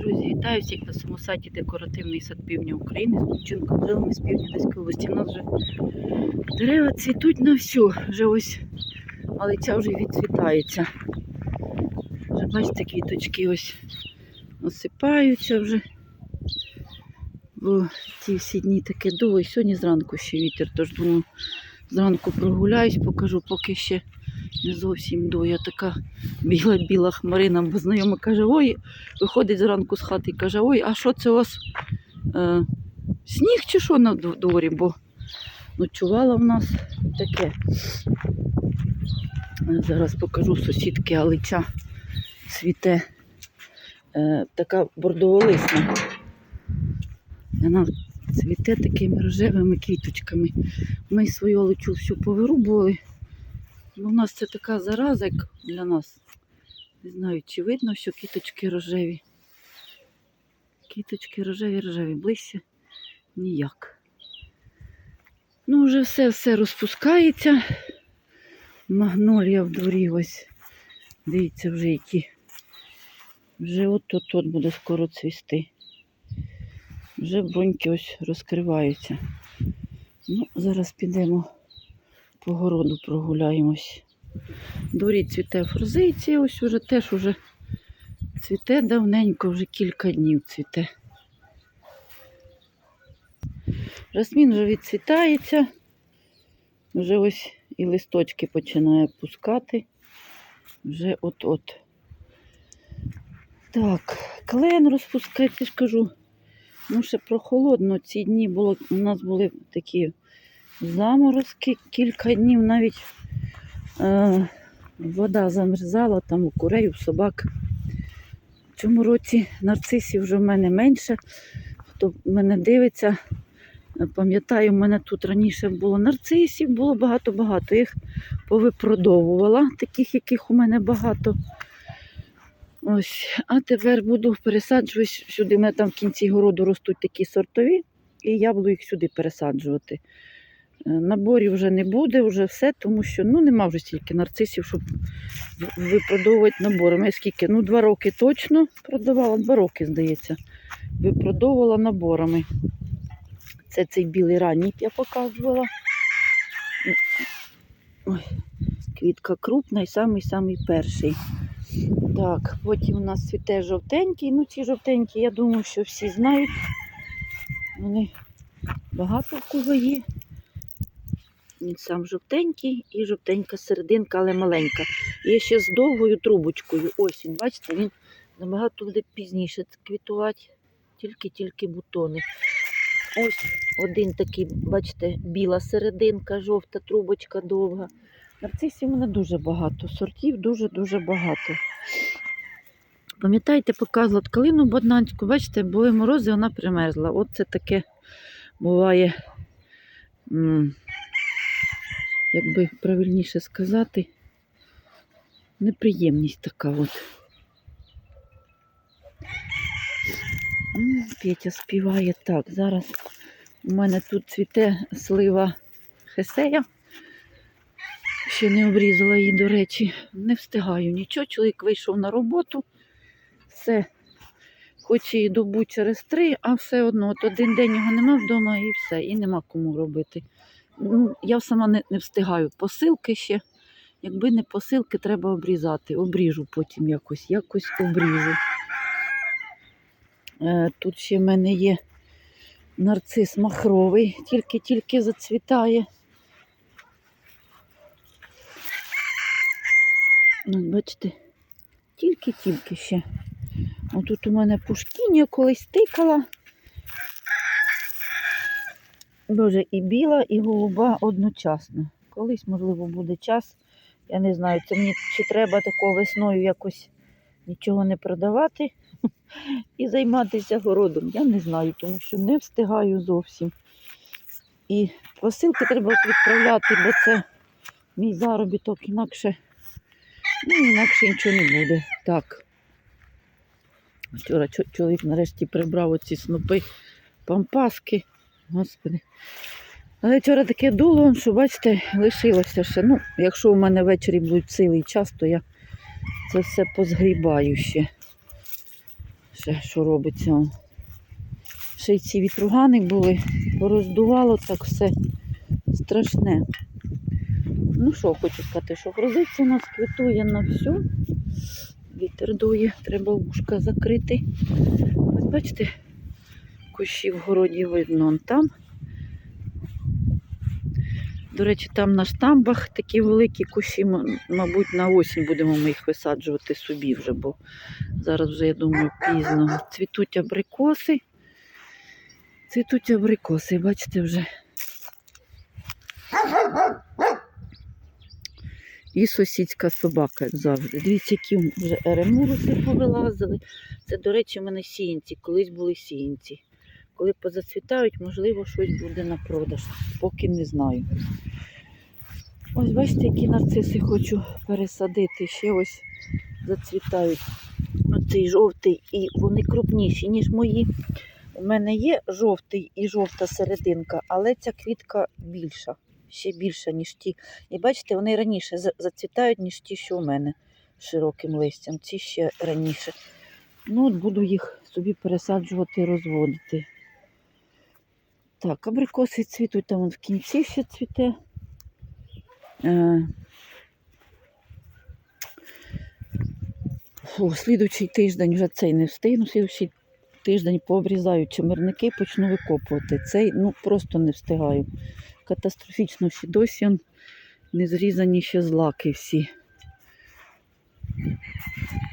Друзі, вітаю всіх на своєму сайті Декоративний сад Півдня України з Лучинком деревами з півдня Одеської області. У нас вже дерева цвітуть на всю. Вже ось алиця вже відцвітається. Вже бачите, квіточки ось осипаються вже. Бо ці всі дні таке дуло. І сьогодні зранку ще вітер, тож думаю, зранку прогуляюсь, покажу, поки ще не зовсім дує. Така біла-біла хмарина, бо знайома каже, ой, виходить зранку з хати і каже, ой, а що це у вас е, сніг чи що на дворі? Бо ночувала в нас таке. Е, Зараз покажу сусідки Алича цвіте. Е, така бордоволисна. Вона цвіте такими рожевими квіточками. Ми свою аличу всю повирубували. Ну, у нас це така зараза, як для нас. Не знаю, чи видно, що кіточки рожеві. Кіточки рожеві, рожеві, ближче ніяк. Ну, вже все все розпускається. Магнолія в дворі ось. Дивіться, вже які. Вже от-от-от буде скоро цвісти. Вже броньки ось розкриваються. Ну, зараз підемо по городу прогуляємось. Дорі цвіте форзиція, ось уже теж уже цвіте давненько, вже кілька днів цвіте. Жасмін вже відцвітається, вже ось і листочки починає пускати. Вже от-от. Так, клен розпускається, ж кажу. Ну, ще прохолодно. Ці дні було, у нас були такі заморозки, кілька днів навіть е, вода замерзала там у курей, у собак. В цьому році нарцисів вже в мене менше. Хто мене дивиться, е, пам'ятаю, в мене тут раніше було нарцисів, було багато-багато. Їх повипродовувала, таких, яких у мене багато. Ось, а тепер буду пересаджуватись сюди. У мене там в кінці городу ростуть такі сортові, і я буду їх сюди пересаджувати. Наборів вже не буде, вже все, тому що ну, нема вже стільки нарцисів, щоб випродовувати наборами. Я скільки? Ну, два роки точно продавала, два роки, здається. Випродовувала наборами. Це цей білий ранній я показувала. Ой, квітка крупна і самий-самий перший. Так, потім у нас цвіте жовтенький. Ну, ці жовтенькі, я думаю, що всі знають. Вони багато в кого є. Він сам жовтенький і жовтенька серединка, але маленька. Є ще з довгою трубочкою. Ось він, бачите, він набагато буде пізніше квітувати, тільки-тільки бутони. Ось один такий, бачите, біла серединка, жовта трубочка довга. Нарцисів у мене дуже багато, сортів дуже-дуже багато. Пам'ятаєте, показувала ткалину боднанську, бачите, були морози, вона примерзла. От це таке буває, як би правильніше сказати, неприємність така от. Петя співає так. Зараз у мене тут цвіте слива хесея. Ще не обрізала її, до речі, не встигаю нічого. Чоловік вийшов на роботу. Все. Хоч і добу через три, а все одно, от один день його нема вдома і все, і нема кому робити. Ну, я сама не, не встигаю. Посилки ще. Якби не посилки, треба обрізати. Обріжу потім якось, якось обріжу. Е, тут ще в мене є нарцис махровий, тільки-тільки зацвітає. Ну, бачите, тільки-тільки ще. Отут у мене пушкіння колись тикала. Боже, і біла, і голуба одночасно. Колись, можливо, буде час. Я не знаю, це мені чи треба такою весною якось нічого не продавати і займатися городом. Я не знаю, тому що не встигаю зовсім. І посилки треба відправляти, бо це мій заробіток, інакше, ну, інакше нічого не буде. Так. Вчора чоловік нарешті прибрав оці снопи пампаски. Господи. Але вчора таке дуло, що, бачите, лишилося ще. Ну, якщо у мене ввечері будуть цілий час, то я це все позгрібаю ще. Ще що робиться. Ще й ці вітругани були, пороздувало так все страшне. Ну що хочу сказати, що грозиться у нас квітує на всю. Вітер дує, треба вушка закрити. Ось бачите, кущі в городі видно он там. До речі, там на штамбах такі великі кущі, мабуть, на осінь будемо ми їх висаджувати собі вже, бо зараз вже, я думаю, пізно. Цвітуть абрикоси. Цвітуть абрикоси, бачите вже. І сусідська собака, як завжди. Дивіться, які вже еремуруси повилазили. Це, до речі, в мене сіянці. Колись були сіянці. Коли позацвітають, можливо, щось буде на продаж. Поки не знаю. Ось бачите, які нарциси хочу пересадити. Ще ось зацвітають. Оцей жовтий, і вони крупніші, ніж мої. У мене є жовтий і жовта серединка, але ця квітка більша, ще більша, ніж ті. І бачите, вони раніше зацвітають, ніж ті, що у мене широким листям. Ці ще раніше. Ну, от буду їх собі пересаджувати, розводити. Так, абрикоси цвітуть, там в кінці ще цвіте. Е, Фу, слідуючий тиждень вже цей не встигну, слідуючий тиждень пообрізаю чимирники, почну викопувати. Цей ну просто не встигаю. Катастрофічно ще досі не зрізані ще злаки всі.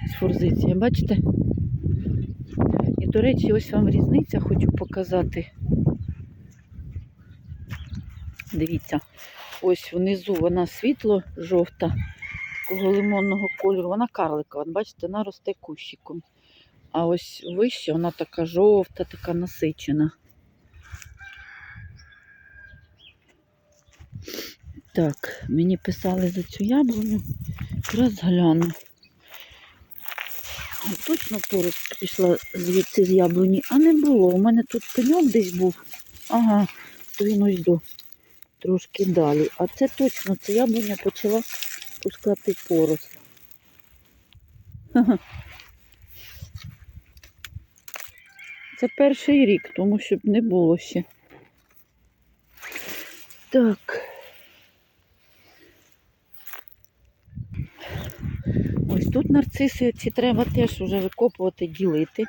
З форзиції, бачите? І, до речі, ось вам різниця хочу показати. Дивіться, ось внизу вона світло-жовта, такого лимонного кольору, вона карликова, бачите, вона росте кущиком. А ось вище вона така жовта, така насичена. Так, мені писали за цю яблуню. Якраз гляну. Точно поруч пішла звідси з яблуні, а не було. У мене тут пеньок десь був. Ага, то він ось до трошки далі. А це точно, це яблуня почала пускати порост. Ха-ха. Це перший рік, тому щоб не було ще. Так. Ось тут нарциси ці треба теж вже викопувати, ділити.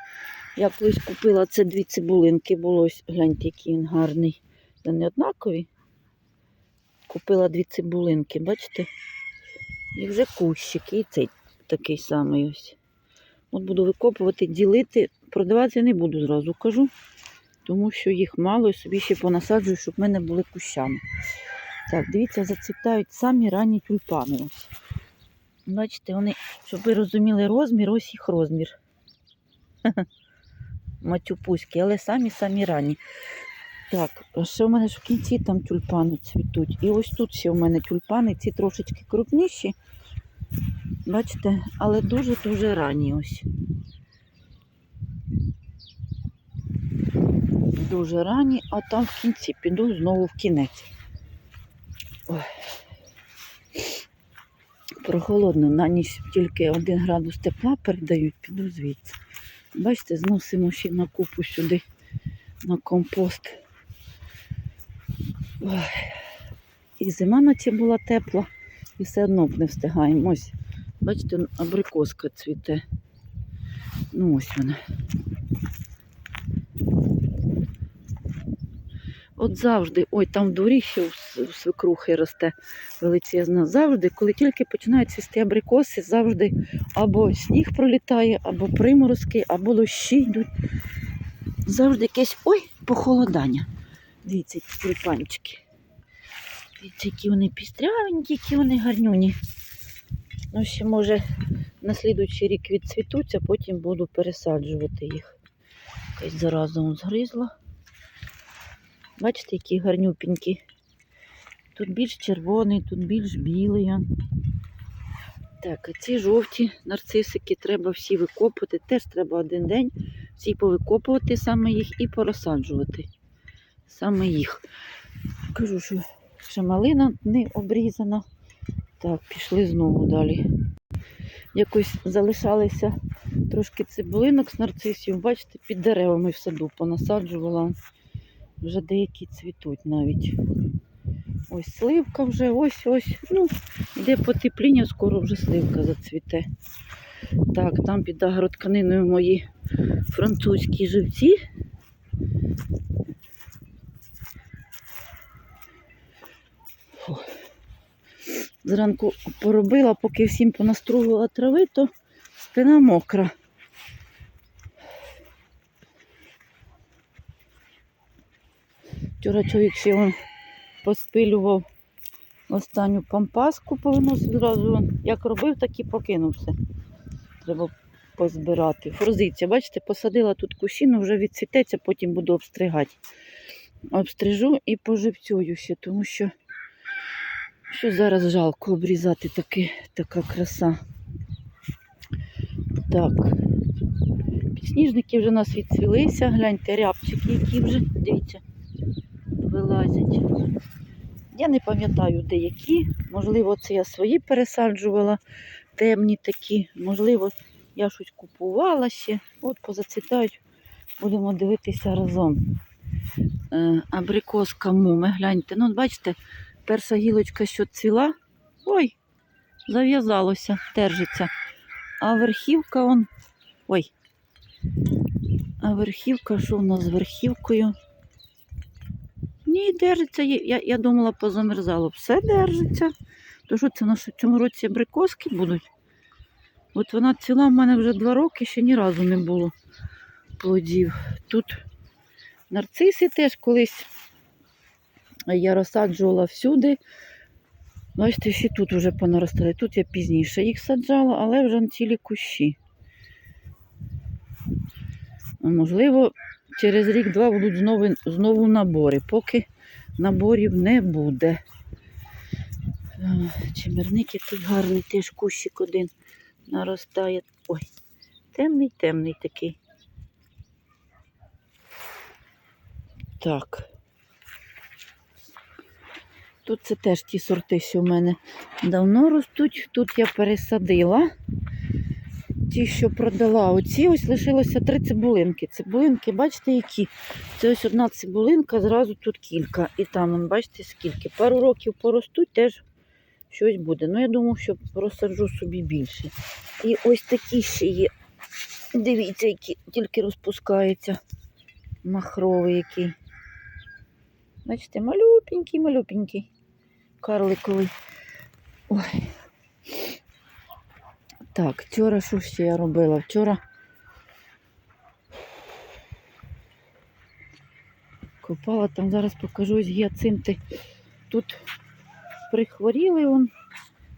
Я колись купила це дві цибулинки, було гляньте, який він гарний. Вони однакові. Купила дві цибулинки, бачите? І вже кущик, і цей такий самий ось. От буду викопувати, ділити. Продавати не буду зразу кажу, тому що їх мало і собі ще понасаджую, щоб в мене були кущами. Так, дивіться, зацвітають самі ранні тюльпани. Ось. Бачите, вони, щоб ви розуміли розмір, ось їх розмір. Матюпуськи, але самі-самі ранні. Так, а ще в мене ж в кінці там тюльпани цвітуть. І ось тут ще в мене тюльпани, ці трошечки крупніші. Бачите, але дуже-дуже ранні ось. Дуже ранні, а там в кінці піду знову в кінець. Ой. Прохолодно, на ніч тільки один градус тепла передають, піду звідси. Бачите, зносимо ще на купу сюди, на компост. Ой. І зима наче була тепла, і все одно б не встигаємо. Ось, бачите, абрикоска цвіте. Ну ось вона. От завжди, ой, там в дворі ще у свекрухи росте величезна. Завжди, коли тільки починають цвісти абрикоси, завжди або сніг пролітає, або приморозки, або дощі йдуть. Завжди якесь ой, похолодання. Дивіться, які тюльпанчики. Дивіться, які вони пістрявенькі, які вони гарнюні. Ну, ще може на слідуючий рік відцвітуться, потім буду пересаджувати їх. Якась зараза згризла. Бачите, які гарнюпінькі. Тут більш червоний, тут більш білий. Так, а ці жовті нарцисики треба всі викопувати. Теж треба один день всі повикопувати саме їх і порозсаджувати. Саме їх. Кажу, що ще малина не обрізана. Так, пішли знову далі. якось залишалися трошки цибулинок з нарцисів. Бачите, під деревами в саду понасаджувала. Вже деякі цвітуть навіть. Ось сливка вже, ось ось. Ну, йде потепління, скоро вже сливка зацвіте. Так, там під агротканиною мої французькі живці. Фу. Зранку поробила, поки всім понастругувала трави, то спина мокра. Вчора чоловік ще он поспилював останню пампаску, повиносив зразу. Як робив, так і покинув все. Треба позбирати. Форзиця, бачите, посадила тут кущину, вже відцвітеться, потім буду обстригати. Обстрижу і поживцюю ще, тому що, що зараз жалко обрізати таки, така краса. Так. Підсніжники вже у нас відцвілися. Гляньте, рябчики, які вже, дивіться, вилазять. Я не пам'ятаю, де які. Можливо, це я свої пересаджувала, темні такі. Можливо, я щось купувала ще. От позацвітають, будемо дивитися разом. Е, абрикоска муми, гляньте. Ну, бачите, перша гілочка, що цвіла, ой, зав'язалося, держиться. А верхівка он. Ой. А верхівка, що в нас з верхівкою? Ні, держиться. Я, я, думала, позамерзало. Все держиться. То що це нас в цьому році абрикоски будуть? От вона ціла в мене вже два роки, ще ні разу не було плодів. Тут нарциси теж колись я розсаджувала всюди. Бачите, ще тут вже понаростали. Тут я пізніше їх саджала, але вже цілі кущі. Можливо, через рік-два будуть знову, знову набори, поки наборів не буде. Е, Чимерник який гарний теж кущик один наростає. Ой, темний, темний такий. Так. Тут це теж ті сорти, що в мене давно ростуть. Тут я пересадила. Ті, що продала, оці ось лишилося три цибулинки. Цибулинки, бачите, які? Це ось одна цибулинка, зразу тут кілька. І там, бачите, скільки. Пару років поростуть, теж щось буде. Ну, я думаю, що розсаджу собі більше. І ось такі ще є. Дивіться, які тільки розпускаються. Махровий який. Бачите, малюпенький, малюпенький. Карликовий. Ой. Так, вчора що ще я робила? Вчора копала, там зараз покажу ось гіацинти. Тут прихворіли, он,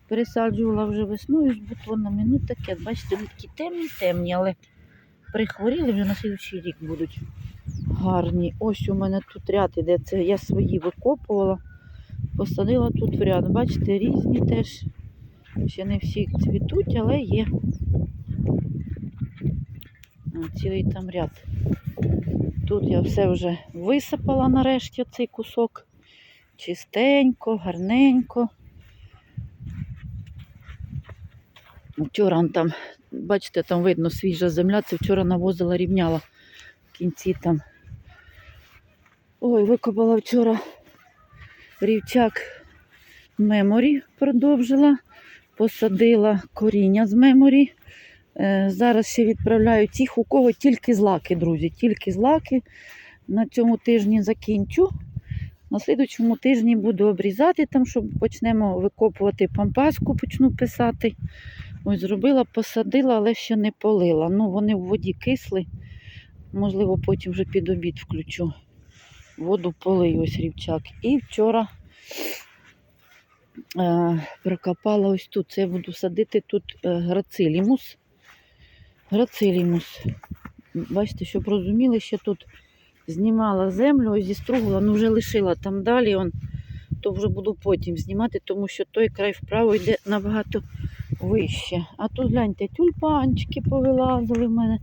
пересаджувала вже весною з бутонами. Ну таке, бачите, вони такі темні, темні, але прихворіли вже на слідчий рік будуть гарні. Ось у мене тут ряд іде, це я свої викопувала. Посадила тут в ряд. Бачите, різні теж. Ще не всі цвітуть, але є. Цілий там ряд. Тут я все вже висипала нарешті цей кусок. Чистенько, гарненько. Вчора там, бачите, там видно свіжа земля. Це вчора навозила рівняла в кінці там. Ой, викопала вчора рівчак меморі продовжила посадила коріння з меморі. Е, Зараз ще відправляю тих, у кого тільки злаки, друзі. Тільки злаки. На цьому тижні закінчу. На слідучому тижні буду обрізати, там, щоб почнемо викопувати пампаску, почну писати. Ось зробила, посадила, але ще не полила. Ну, вони в воді кисли. Можливо, потім вже під обід включу. Воду полию ось рівчак. І вчора е, прокопала ось тут. Це я буду садити тут е, грацилімус. Грацилімус. Бачите, щоб розуміли, ще тут знімала землю, ось зістругала, ну вже лишила там далі. Он, то вже буду потім знімати, тому що той край вправо йде набагато вище. А тут гляньте, тюльпанчики повилазили в мене.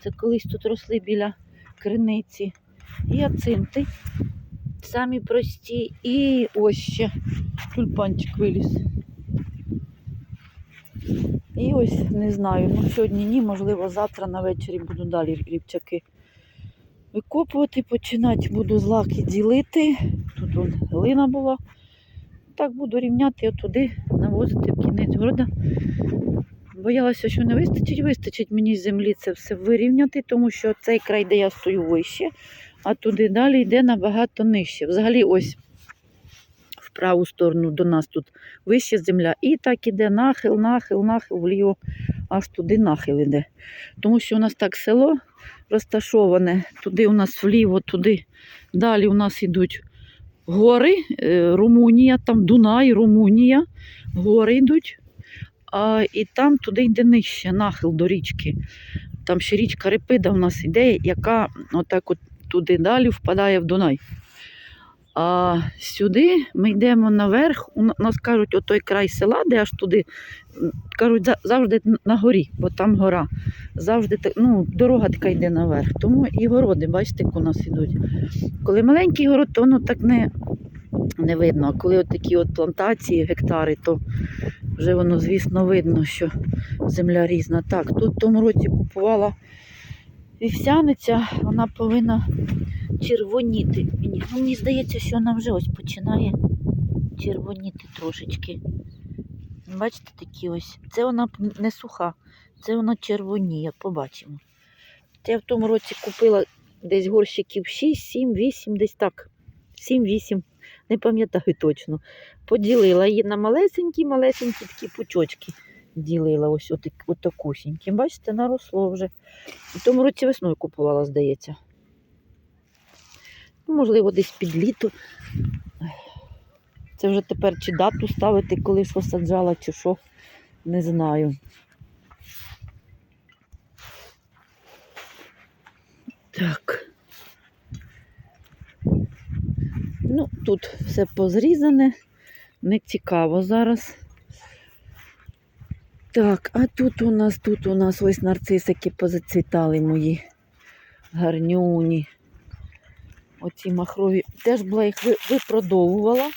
Це колись тут росли біля криниці. Гіацинти. Самі прості. І ось ще тюльпанчик виліз. І ось не знаю, ну сьогодні ні, можливо, завтра на вечорі буду далі рівчаки викопувати, починати, буду злаки ділити. Тут вон глина була. Так буду рівняти отуди, навозити в кінець города. Боялася, що не вистачить, вистачить мені землі це все вирівняти, тому що цей край, де я стою вище, а туди далі йде набагато нижче. Взагалі, ось в праву сторону до нас тут вища земля, і так іде нахил, нахил, нахил, вліво, аж туди нахил іде. Тому що у нас так село розташоване, туди у нас вліво, туди. Далі у нас йдуть гори, е, Румунія, там Дунай, Румунія, гори йдуть. А, і там туди йде нижче, нахил до річки. Там ще річка Репида у нас іде, яка отак от туди далі впадає в Дунай. А сюди ми йдемо наверх. У нас кажуть, отой край села, де аж туди, кажуть, завжди на горі, бо там гора. Завжди ну, дорога така йде наверх. Тому і городи, бачите, як у нас йдуть. Коли маленький город, то воно так не, не видно. А коли от такі от плантації, гектари, то вже воно, звісно, видно, що земля різна. Так, тут в тому році купувала вівсяниця, вона повинна червоніти. Мені, ну, мені здається, що вона вже ось починає червоніти трошечки. Бачите, такі ось. Це вона не суха, це вона червоніє, побачимо. Я в тому році купила десь горщиків 6, 7, 8, десь так. 7-8, не пам'ятаю точно. Поділила її на малесенькі, малесенькі такі пучочки. Ділила ось отак, отакусінькі. Бачите, наросло вже. В тому році весною купувала, здається. Ну, можливо, десь під літо. Це вже тепер чи дату ставити, коли що саджала, чи що, не знаю. Так. Ну, тут все позрізане, не цікаво зараз. Так, а тут у нас, тут у нас ось нарцисики позацвітали мої гарнюні. Оці махрові. Теж була їх ви- випродовувала.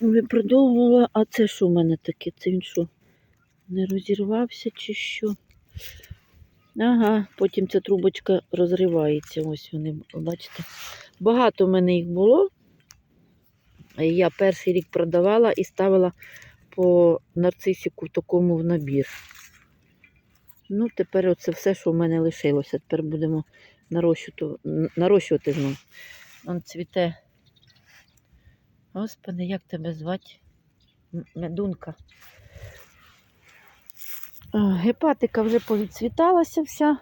Випродовувала, а це що в мене таке? Це він що? Не розірвався чи що? Ага, потім ця трубочка розривається. Ось вони, бачите. Багато в мене їх було. Я перший рік продавала і ставила по нарцисику в такому в набір. Ну, тепер оце все, що в мене лишилося. Тепер будемо нарощувати, знову. Он цвіте. Господи, як тебе звати? Медунка. Гепатика вже повідцвіталася вся.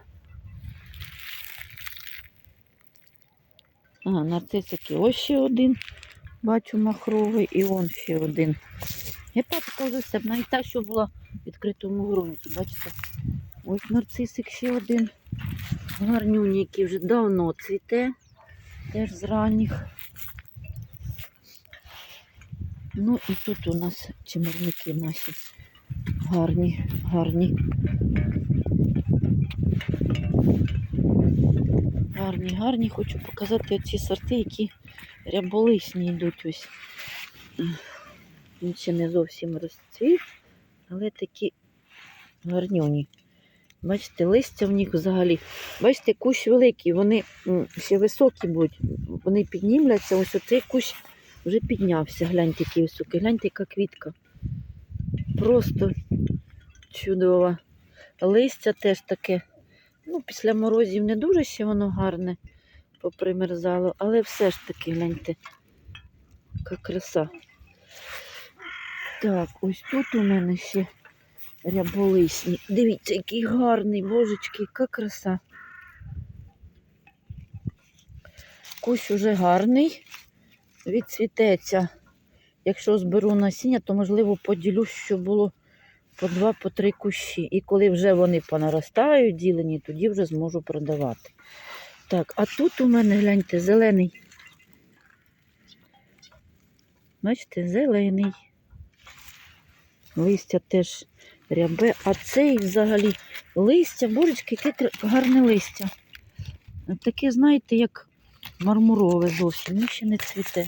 Ага, нарцисики. Ось ще один. Бачу махровий і он ще один. Гепатика вже все. Навіть та, що була в відкритому ґрунті. Бачите? Ось нарцисик ще один. Гарнюній, який вже давно цвіте. Теж з ранніх. Ну і тут у нас чимерники наші гарні, гарні. Гарні, гарні. Хочу показати ці сорти, які ряболисні йдуть ось. Він ще не зовсім розцвів, але такі гарнюні. Бачите, листя в них взагалі. Бачите, кущ великий, вони ще високі будуть, вони піднімляться. Ось оцей кущ вже піднявся. Гляньте, який високий, гляньте, яка квітка. Просто чудова. Листя теж таке. Ну, після морозів не дуже ще воно гарне попримерзало, але все ж таки, гляньте, яка краса. Так, ось тут у мене ще ряболисні. Дивіться, який гарний, божечки, яка краса. Кущ уже гарний, відцвітеться. Якщо зберу насіння, то можливо поділю, що було по два, по три кущі. І коли вже вони понаростають, ділені, тоді вже зможу продавати. Так, а тут у мене, гляньте, зелений. Бачите, зелений. Листя теж рябе, а цей взагалі листя, божечки, яке гарне листя. Таке, знаєте, як мармурове зовсім, ну ще не цвіте.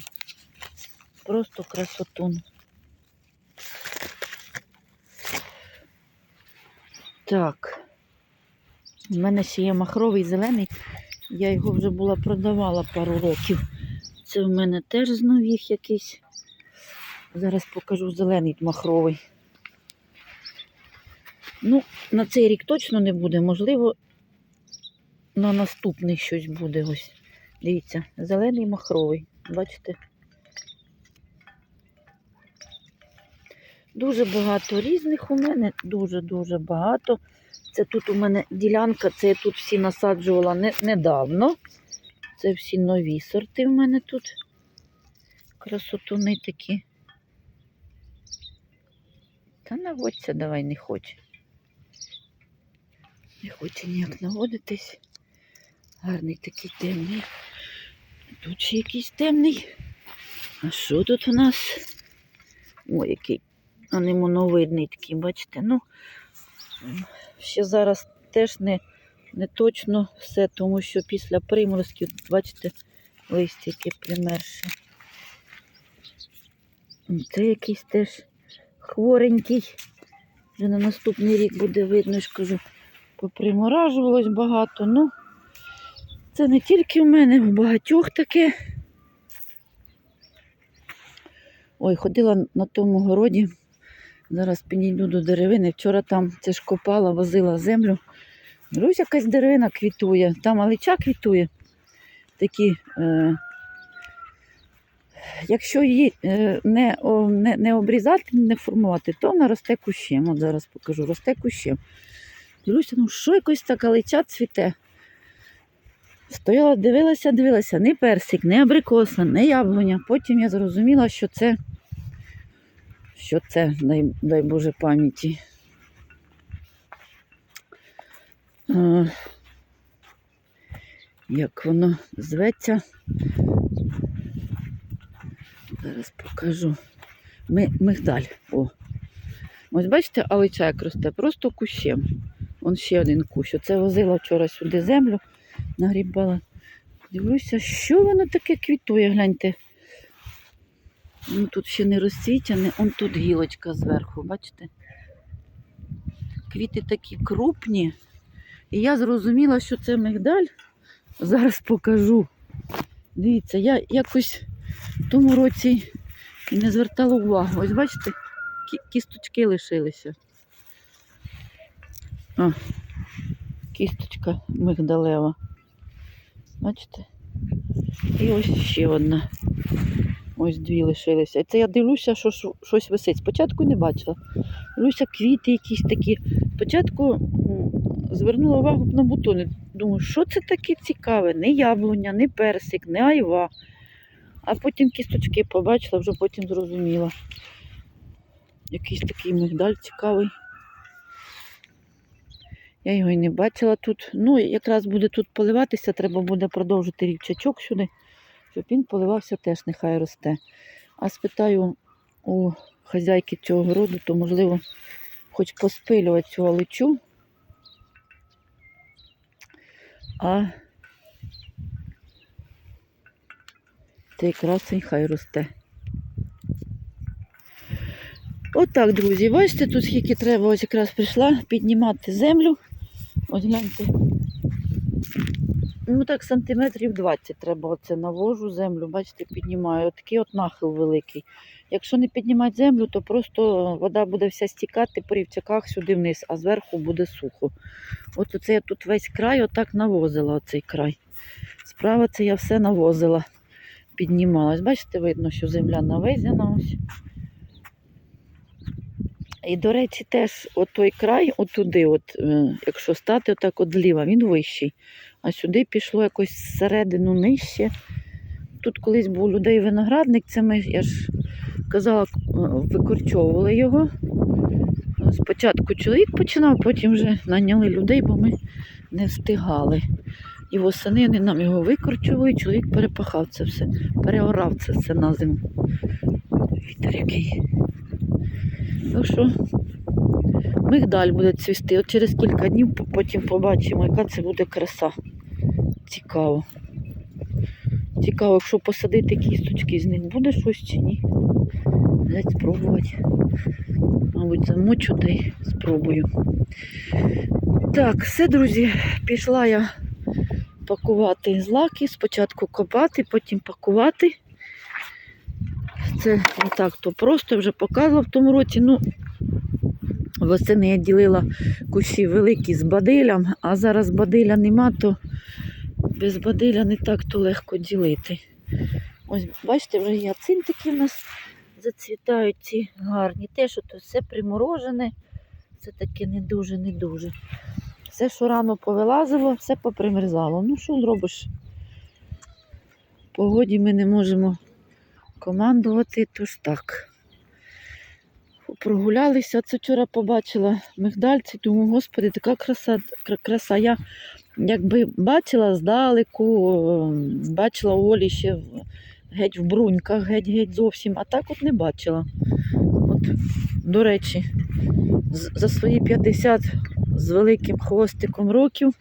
Просто красотун. Так. У мене ще є махровий зелений. Я його вже була продавала пару років. Це в мене теж з нових якийсь. Зараз покажу зелений махровий. Ну, на цей рік точно не буде, можливо, на наступний щось буде ось. Дивіться, зелений махровий. Бачите? Дуже багато різних у мене, дуже-дуже багато. Це тут у мене ділянка, це я тут всі насаджувала не, недавно. Це всі нові сорти в мене тут. Красотуни такі. Та наводься давай не хоче. Не хоче ніяк наводитись. Гарний такий темний. Тут ще якийсь темний. А що тут у нас? Ой, який анемоновидний такий, бачите? Ну, ще зараз теж не, не точно все, тому що після приморозків, бачите, листя яке примерше. Це якийсь теж хворенький. Вже на наступний рік буде видно, я ж кажу, поприморажувалось багато. Ну, це не тільки в мене, в багатьох таке. Ой, ходила на тому городі. Зараз підійду до деревини. Вчора там це ж копала, возила землю. Ось якась деревина квітує. Там алича квітує. Такі, е, якщо її е, не, не, не обрізати, не формувати, то вона росте кущем. От зараз покажу, росте кущем. Дивлюся, ну що якось так алича цвіте. Стояла, дивилася, дивилася, не персик, не абрикоса, не яблуня. Потім я зрозуміла, що це, що це, дай, дай Боже пам'яті. Як воно зветься. Зараз покажу. Ми, мигдаль. О. Ось бачите, алича як росте, просто кущем. Вон ще один кущ. Оце возила вчора сюди землю нагрібала. Дивлюся, що воно таке квітує, гляньте. Ну, тут ще не розцвітяне, он тут гілочка зверху, бачите? Квіти такі крупні. І я зрозуміла, що це мигдаль. Зараз покажу. Дивіться, я якось в тому році не звертала увагу. Ось бачите, кісточки лишилися. А, кісточка мигдалева. Бачите? І ось ще одна. Ось дві лишилися. Це я дивлюся, що- щось висить. Спочатку не бачила. Дивлюся, квіти якісь такі. Спочатку звернула увагу на бутони. Думаю, що це таке цікаве? Не яблуня, не персик, не айва. А потім кісточки побачила, вже потім зрозуміла. Якийсь такий мигдаль цікавий. Я його і не бачила тут. Ну, якраз буде тут поливатися, треба буде продовжити рівчачок сюди, щоб він поливався теж, нехай росте. А спитаю у хазяйки цього городу, то можливо хоч поспилювати цю аличу. А цей красень хай росте. Отак, друзі, бачите, тут скільки треба, ось якраз прийшла піднімати землю. Ось гляньте. Ну так, сантиметрів 20 треба оце навожу землю, бачите, піднімаю. Отакий от нахил великий. Якщо не піднімати землю, то просто вода буде вся стікати по рівчаках сюди вниз, а зверху буде сухо. От оце я тут весь край отак навозила, оцей край. Справа це я все навозила, піднімала. Ось Бачите, видно, що земля навезена ось. І, до речі, теж от той край, отуди, от, е, якщо стати отак от він вищий. А сюди пішло якось зсередину нижче. Тут колись був людей виноградник, це ми, я ж казала, е, викорчовували його. Спочатку чоловік починав, потім вже наняли людей, бо ми не встигали. І восени вони нам його викорчували, і чоловік перепахав це все, переорав це все на зиму. Вітер який. Так що мигдаль буде цвісти. От через кілька днів потім побачимо, яка це буде краса. Цікаво. Цікаво, якщо посадити кісточки, з них буде щось чи ні. Дайте спробувати. Мабуть, замочу та й спробую. Так, все, друзі, пішла я пакувати злаки. Спочатку копати, потім пакувати. Це не так то просто вже показувала в тому році. Ну, восени я ділила кущі великі з бадилям, а зараз бадиля нема, то без бадиля не так то легко ділити. Ось, бачите, вже гіацинтики в нас зацвітають ці гарні. Те, що тут все приморожене, це таке не дуже, не дуже. Все, що рано повилазило, все попримерзало. Ну, що зробиш? Погоді ми не можемо командувати, тож так. Прогулялися, це вчора побачила мигдальці, думаю, господи, така краса, краса. Я якби бачила здалеку, ем, бачила Олі ще геть в бруньках, геть-геть зовсім, а так от не бачила. От, до речі, за свої 50 з великим хвостиком років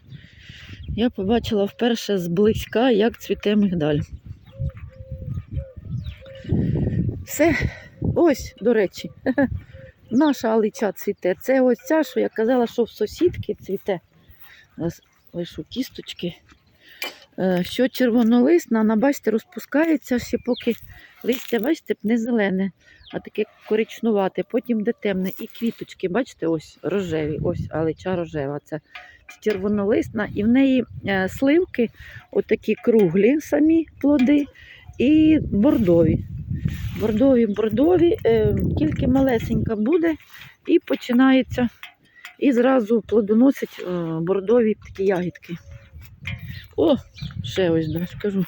я побачила вперше зблизька, як цвіте мигдаль. Все, ось, до речі, наша алича цвіте. Це ось ця, що я казала, що в сусідки цвіте. Зараз лишу кісточки. Е, Що червонолисна, вона, бачите, розпускається ще поки листя, бачите, не зелене, а таке коричнувате, потім де темне. І квіточки, бачите, ось рожеві, ось алича рожева. Це червонолисна, і в неї е, сливки, отакі круглі самі плоди, і бордові. Бордові, бордові, е, тільки малесенька буде і починається. І зразу плодоносять е, бордові такі ягідки. О, ще ось да, скажу.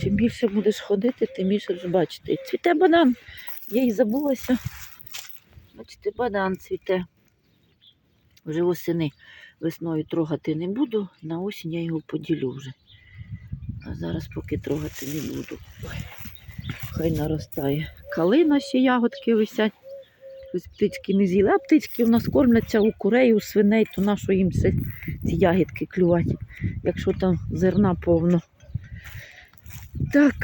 Чим більше будеш ходити, тим більше будеш бачити. Цвіте банан. Я й забулася. Бачите, банан цвіте. Вже восени весною трогати не буду, на осінь я його поділю вже. А зараз поки трогати не буду. Хай наростає. Калина ще ягодки висять. Ось птички не з'їли, а птички у нас кормляться у курей, у свиней, то на що їм це, ці ягідки клювати, якщо там зерна повно. Так.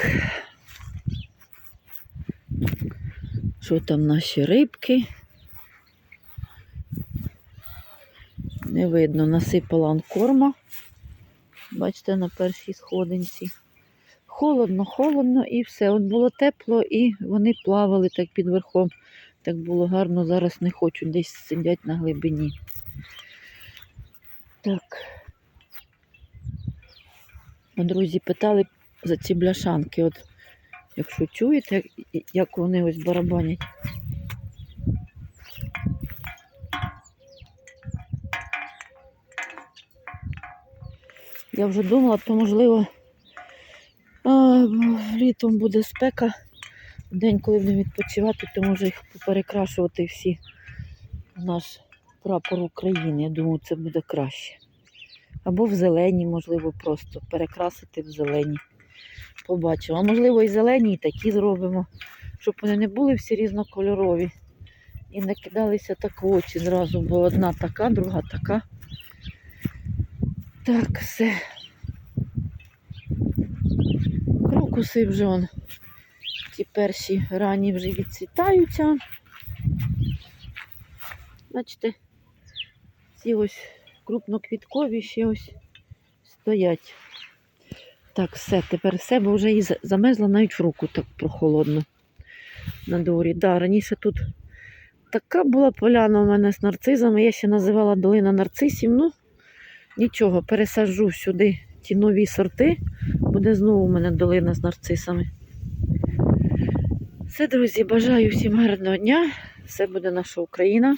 Що там наші рибки? Не видно, насипала корма. Бачите, на першій сходинці. Холодно, холодно і все. От було тепло і вони плавали так під верхом. Так було гарно, зараз не хочуть, десь сидять на глибині. Так. Друзі питали за ці бляшанки. От, якщо чуєте, як- вони ось барабанять. Я вже думала, то можливо а, літом буде спека. День, коли будемо відпочивати, то може їх поперекрашувати всі наш прапор України. Я думаю, це буде краще. Або в зелені, можливо, просто перекрасити в зелені. Побачимо. А можливо, і зелені, і такі зробимо, щоб вони не були всі різнокольорові. І не кидалися так в очі зразу, бо одна така, друга така. Так, все. Крокуси вже он. Ті перші ранні вже відцвітаються. Бачите, ці ось крупноквіткові ще ось стоять. Так, все, тепер все, бо вже і за- замерзла навіть в руку так прохолодно на дворі. Да, раніше тут така була поляна у мене з нарцизами. Я ще називала долина нарцисів. Ну, нічого, пересаджу сюди ті нові сорти. Буде знову у мене долина з нарцисами. Все, друзі, бажаю всім гарного дня. Все буде наша Україна.